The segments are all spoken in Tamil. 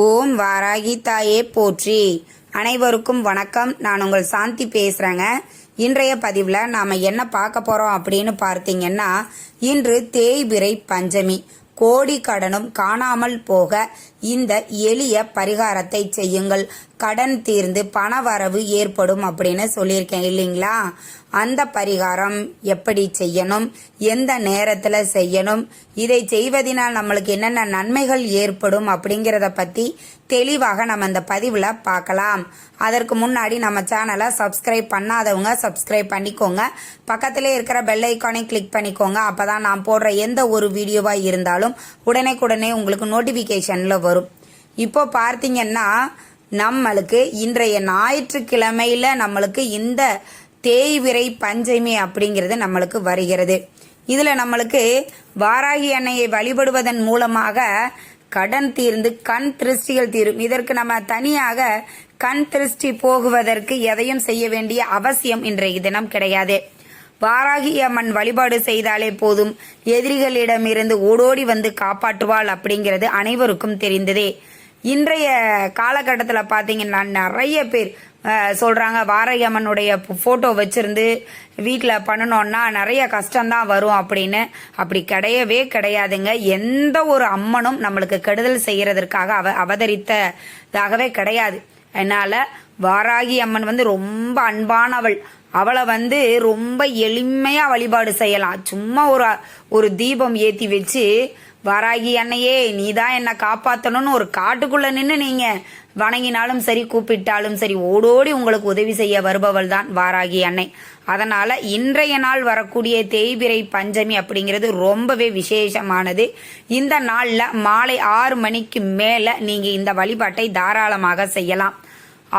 ஓம் வாராகி தாயே போற்றி. அனைவருக்கும் வணக்கம். நான் உங்கள் சாந்தி பேசுகிறேங்க இன்றைய பதிவில் நாம் என்ன பார்க்க போகிறோம் அப்படின்னு பார்த்தீங்கன்னா இன்று தேய்பிரை பஞ்சமி. கோடி கடனும் காணாமல் போக இந்த எளிய பரிகாரத்தை செய்யுங்கள். கடன் தீர்ந்து பண வரவு ஏற்படும் அப்படின்னு சொல்லியிருக்கேன் இல்லைங்களா? அந்த பரிகாரம் எப்படி செய்யணும்? எந்த நேரத்தில் செய்யணும்? இதை செய்வதனால் நம்மளுக்கு என்னென்ன நன்மைகள் ஏற்படும் அப்படிங்கிறத பற்றி தெளிவாக நம்ம இந்த பதிவில் பார்க்கலாம். அதற்கு முன்னாடி நம்ம சேனலை சப்ஸ்கிரைப் பண்ணாதவங்க சப்ஸ்கிரைப் பண்ணிக்கோங்க. பக்கத்திலே இருக்கிற பெல் ஐக்கானை கிளிக் பண்ணிக்கோங்க. அப்போ தான் நான் போடுற எந்த ஒரு வீடியோவாக இருந்தாலும் உடனே உங்களுக்கு நோட்டிஃபிகேஷனில் வரும். இப்போ பார்த்தீங்கன்னா நம்மளுக்கு இன்றைய ஞாயிற்றுக்கிழமையில நம்மளுக்கு இந்த தேய்விரை பஞ்சமி அப்படிங்கிறது நம்மளுக்கு வருகிறது. இதில் நம்மளுக்கு வாராகி அன்னையை வழிபடுவதன் மூலமாக கடன் தீர்ந்து கண் திருஷ்டிகள் தீரும். இதற்கு நம்ம தனியாக கண் திருஷ்டி போகுவதற்கு எதையும் செய்ய வேண்டிய அவசியம் இன்றைய தினம் கிடையாது. வாராகி அம்மன் வழிபாடு செய்தாலே போதும். எதிரிகளிடமிருந்து ஓடோடி வந்து காப்பாற்றுவாள் அப்படிங்கிறது அனைவருக்கும் தெரிந்ததே. இன்றைய காலகட்டத்தில் பார்த்தீங்கன்னா நிறைய பேர் சொல்கிறாங்க சொல்றாங்க அம்மனுடைய ஃபோட்டோ வச்சுருந்து வீட்டில் பண்ணணும்னா நிறைய கஷ்டம்தான் வரும் அப்படின்னு. அப்படி கிடையவே கிடையாதுங்க. எந்த ஒரு அம்மனும் நம்மளுக்கு கெடுதல் செய்கிறதற்காக அவ அவதரித்ததாகவே கிடையாது. அதனால் வாராகி அம்மன் வந்து ரொம்ப அன்பானவள். அவளை வந்து ரொம்ப எளிமையாக வழிபாடு செய்யலாம். சும்மா ஒரு ஒரு தீபம் ஏற்றி வச்சு வாராகி அன்னையே நீ தான் என்னை காப்பாத்தணும்னு ஒரு காட்டுக்குள்ள நின்று நீங்க. வணங்கினாலும் சரி கூப்பிட்டாலும் சரி ஓடோடி உங்களுக்கு உதவி செய்ய வருபவள் தான் வாராகி அன்னை. அதனால இன்றைய நாள் வரக்கூடிய தேய்பிறை பஞ்சமி அப்படிங்கிறது ரொம்பவே விசேஷமானது. இந்த நாள்ல மாலை ஆறு மணிக்கு மேல நீங்க இந்த வழிபாட்டை தாராளமாக செய்யலாம்.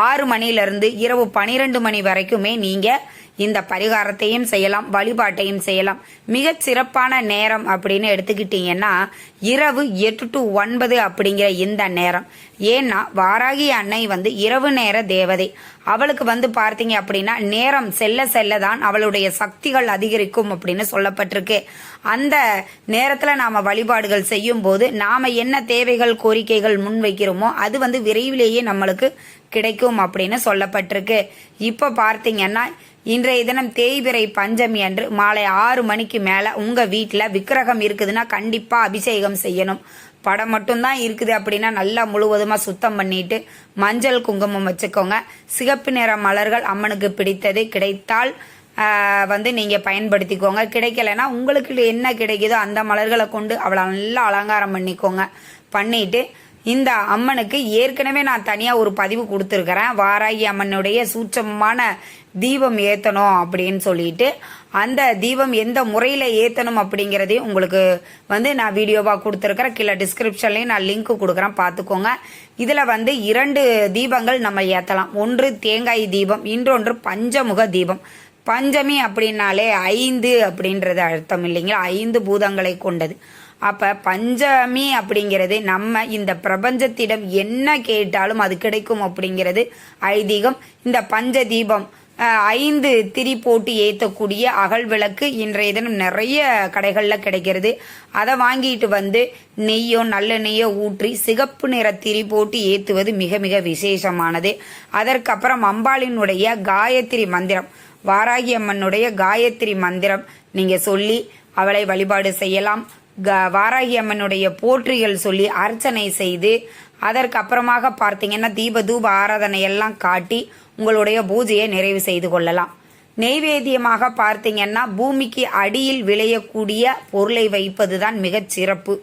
ஆறு மணிலிருந்து இரவு பனிரெண்டு மணி வரைக்குமே நீங்க இந்த பரிகாரத்தையும் செய்யலாம் வழிபாட்டையும் செய்யலாம். மிக சிறப்பான நேரம் அப்படின்னு எடுத்துக்கிட்டீங்கன்னா இரவு எட்டு டு ஒன்பது அப்படிங்கிற இந்த நேரம். ஏன்னா வாராகி அன்னை வந்து இரவு நேர தேவதை. அவளுக்கு வந்து பார்த்தீங்க அப்படின்னா நேரம் செல்ல செல்ல தான் அவளுடைய சக்திகள் அதிகரிக்கும் அப்படின்னு சொல்லப்பட்டிருக்கு. அந்த நேரத்தில் நாம வழிபாடுகள் செய்யும் போது நாம என்ன தேவைகள் கோரிக்கைகள் முன்வைக்கிறோமோ அது வந்து விரைவிலேயே நம்மளுக்கு கிடைக்கும் அப்படின்னு சொல்லப்பட்டிருக்கு. இப்போ பார்த்தீங்கன்னா இன்றைய தினம் தேய்பிறை பஞ்சமி அன்று மாலை ஆறு மணிக்கு மேலே உங்கள் வீட்டில் விக்கிரகம் இருக்குதுன்னா கண்டிப்பாக அபிஷேகம் செய்யணும். படம் மட்டும்தான் இருக்குது அப்படின்னா நல்லா முழுவதுமாக சுத்தம் பண்ணிட்டு மஞ்சள் குங்குமம் வச்சுக்கோங்க. சிகப்பு நிற மலர்கள் அம்மனுக்கு பிடித்தது. கிடைத்தால் வந்து நீங்கள் பயன்படுத்திக்கோங்க. கிடைக்கலன்னா உங்களுக்கு என்ன கிடைக்குதோ அந்த மலர்களை கொண்டு அவளை நல்லா அலங்காரம் பண்ணிக்கோங்க. பண்ணிட்டு இந்த அம்மனுக்கு ஏற்கனவே நான் தனியாக ஒரு பதிவு கொடுத்துருக்கிறேன். வாராகி அம்மனுடைய சூட்சமான தீபம் ஏற்றணும் அப்படின்னு சொல்லிட்டு அந்த தீபம் எந்த முறையில் ஏற்றணும் அப்படிங்கிறதையும் உங்களுக்கு வந்து நான் வீடியோவாக கொடுத்துருக்குறேன். கீழே டிஸ்கிரிப்ஷன்லேயும் நான் லிங்க் கொடுக்குறேன். பார்த்துக்கோங்க. இதில் வந்து இரண்டு தீபங்கள் நம்ம ஏற்றலாம் ஒன்று தேங்காய் தீபம் இன்றொன்று பஞ்சமுக தீபம். பஞ்சமி அப்படின்னாலே ஐந்து அப்படின்றது அர்த்தம் இல்லைங்களா? ஐந்து பூதங்களை கொண்டது. அப்போ பஞ்சமி அப்படிங்கிறது நம்ம இந்த பிரபஞ்சத்திடம் என்ன கேட்டாலும் அது கிடைக்கும் அப்படிங்கிறது ஐதீகம். இந்த பஞ்ச தீபம் ஐந்து திரி போட்டு ஏற்றக்கூடிய அகல் விளக்கு இன்றைய தினம் நிறைய கடைகளில் கிடைக்கிறது. அதை வாங்கிட்டு வந்து நெய்யோ நல்ல நெய்யோ ஊற்றி சிகப்பு நிற திரி போட்டு ஏற்றுவது மிக மிக விசேஷமானது. அதற்கப்புறம் அம்பாளினுடைய காயத்ரி மந்திரம் வாராகி அம்மனுடைய காயத்ரி மந்திரம் நீங்கள் சொல்லி அவளை வழிபாடு செய்யலாம். க- வாராகி அம்மனுடைய போற்றிகள் சொல்லி அர்ச்சனை செய்து அதற்கு அப்புறமாக பார்த்தீங்கன்னா தீப தூப ஆராதனை எல்லாம் காட்டி உங்களுடைய பூஜையை நிறைவு செய்து கொள்ளலாம். நெய்வேத்தியமாக பார்த்தீங்கன்னா பூமிக்கு அடியில் விளையக்கூடிய பொருளை வைப்பது தான் மிகச் சிறப்பு.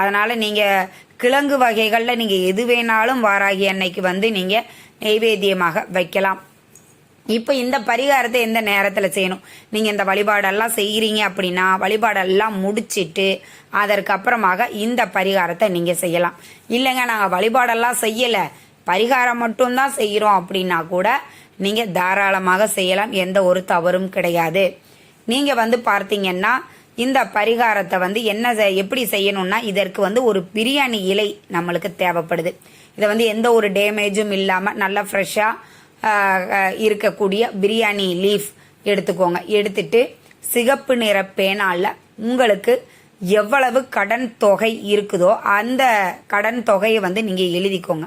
அதனால் நீங்கள் கிழங்கு வகைகளில் நீங்கள் எது வேணாலும் வாராகி அன்னைக்கு வந்து நீங்கள் நெய்வேத்தியமாக வைக்கலாம். இப்போ இந்த பரிகாரத்தை எந்த நேரத்தில் செய்யணும்? நீங்கள் இந்த வழிபாடெல்லாம் செய்கிறீங்க அப்படின்னா வழிபாடெல்லாம் முடிச்சிட்டு அதற்கு அப்புறமாக இந்த பரிகாரத்தை நீங்கள் செய்யலாம். இல்லைங்க நாங்கள் வழிபாடெல்லாம் செய்யலை. பரிகாரம் மட்டும்தான் செய்கிறோம் அப்படின்னா கூட நீங்கள் தாராளமாக செய்யலாம். எந்த ஒரு தவறும் கிடையாது. நீங்கள் வந்து பார்த்தீங்கன்னா இந்த பரிகாரத்தை வந்து என்ன எப்படி செய்யணும்னா இதற்கு வந்து ஒரு பிரியாணி இலை நம்மளுக்கு தேவைப்படுது. இதை வந்து எந்த ஒரு டேமேஜும் இல்லாமல் நல்லா ஃப்ரெஷ்ஷாக இருக்கக்கூடிய பிரியாணி லீஃப் எடுத்துக்கோங்க. எடுத்துட்டு சிகப்பு நிற பேனால உங்களுக்கு எவ்வளவு கடன் தொகை இருக்குதோ அந்த கடன் தொகையை வந்து நீங்கள் எழுதிக்கோங்க.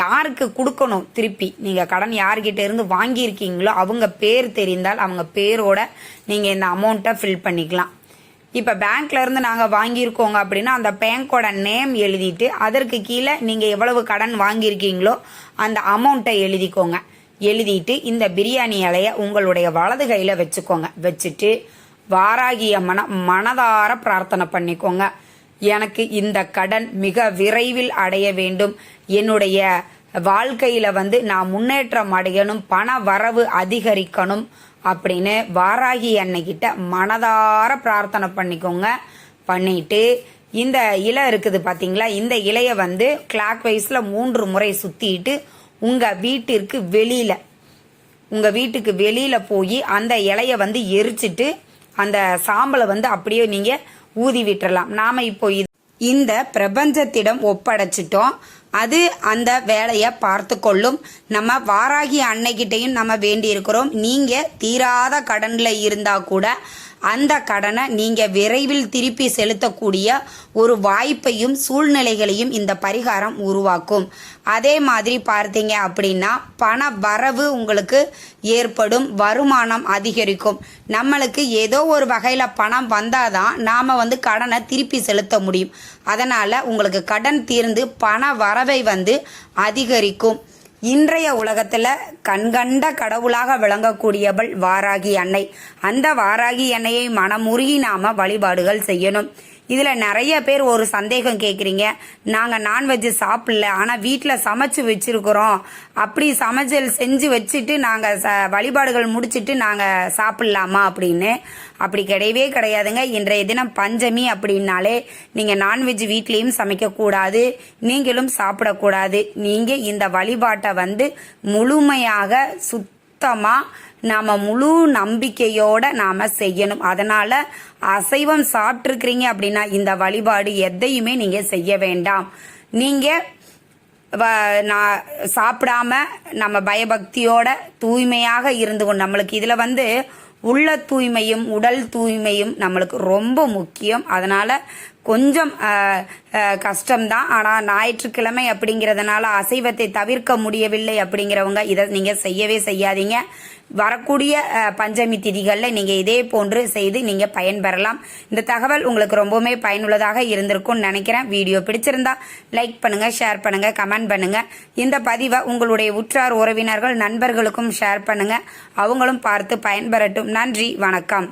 யாருக்கு கொடுக்கணும் திருப்பி? நீங்கள் கடன் யார்கிட்ட இருந்து வாங்கியிருக்கீங்களோ அவங்க பேர் தெரிந்தால் அவங்க பேரோட நீங்கள் இந்த அமௌண்ட்டை ஃபில் பண்ணிக்கலாம். இப்போ பேங்க்ல இருந்து நாங்கள் வாங்கியிருக்கோங்க அப்படின்னா அந்த பேங்க்கோட நேம் எழுதிட்டு அதற்கு கீழே நீங்கள் எவ்வளவு கடன் வாங்கியிருக்கீங்களோ அந்த அமௌண்ட்டை எழுதிக்கோங்க. எழுதிட்டு இந்த பிரியாணி இலைய உங்களுடைய வலது கையில் வச்சுக்கோங்க. வச்சுட்டு வாராகிய மன மனதார பிரார்த்தனை பண்ணிக்கோங்க. எனக்கு இந்த கடன் மிக விரைவில் அடைய வேண்டும். என்னுடைய வாழ்க்கையில வந்து நான் முன்னேற்றம் அடையணும் பண வரவு அதிகரிக்கணும் அப்படின்னு வாராகி அன்னைக்கிட்ட மனதார பிரார்த்தனை பண்ணிக்கோங்க. பண்ணிட்டு இந்த இலை இருக்குது பாத்தீங்களா? இந்த இலைய வந்து கிளாக் வைஸ்ல மூன்று முறை சுத்திட்டு உங்க வீட்டிற்கு வெளியில உங்க வீட்டுக்கு வெளியில போய் அந்த இலைய வந்து எரிச்சிட்டு அந்த சாம்பலை வந்து அப்படியே நீங்க ஊதி விட்டுறலாம். நாம இப்போ இந்த பிரபஞ்சத்திடம் ஒப்படைச்சிட்டோம். அது அந்த வேலையை பார்த்து கொள்ளும் நம்ம வாராகி அன்னைக்கிட்டையும் நம்ம வேண்டி இருக்கிறோம் நீங்க தீராத கடன்ல இருந்தா கூட அந்த கடனை நீங்க விரைவில் திருப்பி செலுத்தக்கூடிய ஒரு வாய்ப்பையும் சூழ்நிலைகளையும் இந்த பரிகாரம் உருவாக்கும். அதே மாதிரி பார்த்தீங்க அப்படின்னா பண வரவு உங்களுக்கு ஏற்படும் வருமானம் அதிகரிக்கும். நம்மளுக்கு ஏதோ ஒரு வகையில் பணம் வந்தாதான் நாம் வந்து கடனை திருப்பி செலுத்த முடியும். அதனால் உங்களுக்கு கடன் தீர்ந்து பண வரவை வந்து அதிகரிக்கும். இன்றைய உலகத்துல கண்கண்ட கடவுளாக விளங்கக்கூடியவள் வாராகி அன்னை. அந்த வாராகி அன்னையை மனமுருகி நாம வழிபாடுகள் செய்யணும். இதில் நிறைய பேர் ஒரு சந்தேகம் கேட்குறீங்க நாங்கள் நான்வெஜ் சாப்பிடல ஆனால் வீட்டில் சமைச்சு வச்சுருக்குறோம். அப்படி சமைச்சல் செஞ்சு வச்சுட்டு நாங்கள் ச- வழிபாடுகள் முடிச்சிட்டு நாங்கள் சாப்பிட்லாமா அப்படின்னு? அப்படி கிடையவே கிடையாதுங்க. இன்றைய தினம் பஞ்சமி அப்படின்னாலே நீங்கள் நான்வெஜ் வீட்லேயும் சமைக்கக்கூடாது நீங்களும் சாப்பிடக்கூடாது நீங்கள் இந்த வழிபாட்டை வந்து முழுமையாக சுத்தமாக நாம முழு நம்பிக்கையோட நாம செய்யணும். அதனால அசைவம் சாப்பிட்ருக்கிறீங்க அப்படின்னா இந்த வழிபாடு எதையுமே நீங்க செய்ய வேண்டாம். நீங்க வ- நான் சாப்பிடாம நம்ம பயபக்தியோட தூய்மையாக இருந்து கொண்டு நம்மளுக்கு இதுல வந்து உள்ள தூய்மையும் உடல் தூய்மையும் நம்மளுக்கு ரொம்ப முக்கியம். அதனால கொஞ்சம் கஷ்டம்தான். ஆனால் ஞாயிற்றுக்கிழமை அப்படிங்கிறதுனால அசைவத்தை தவிர்க்க முடியவில்லை அப்படிங்கிறவங்க இதை நீங்கள் செய்யவே செய்யாதீங்க. வரக்கூடிய பஞ்சமி திதிகளில் நீங்கள் இதே போன்று செய்து நீங்கள் பயன்பெறலாம். இந்த தகவல் உங்களுக்கு ரொம்பவுமே பயனுள்ளதாக இருந்திருக்கும்னு நினைக்கிறேன். வீடியோ பிடிச்சிருந்தா லைக் பண்ணுங்கள் ஷேர் பண்ணுங்கள் கமெண்ட் பண்ணுங்கள் இந்த பதிவை உங்களுடைய உற்றார் உறவினர்கள் நண்பர்களுக்கும் ஷேர் பண்ணுங்கள் அவங்களும் பார்த்து பயன்பெறட்டும். நன்றி வணக்கம்.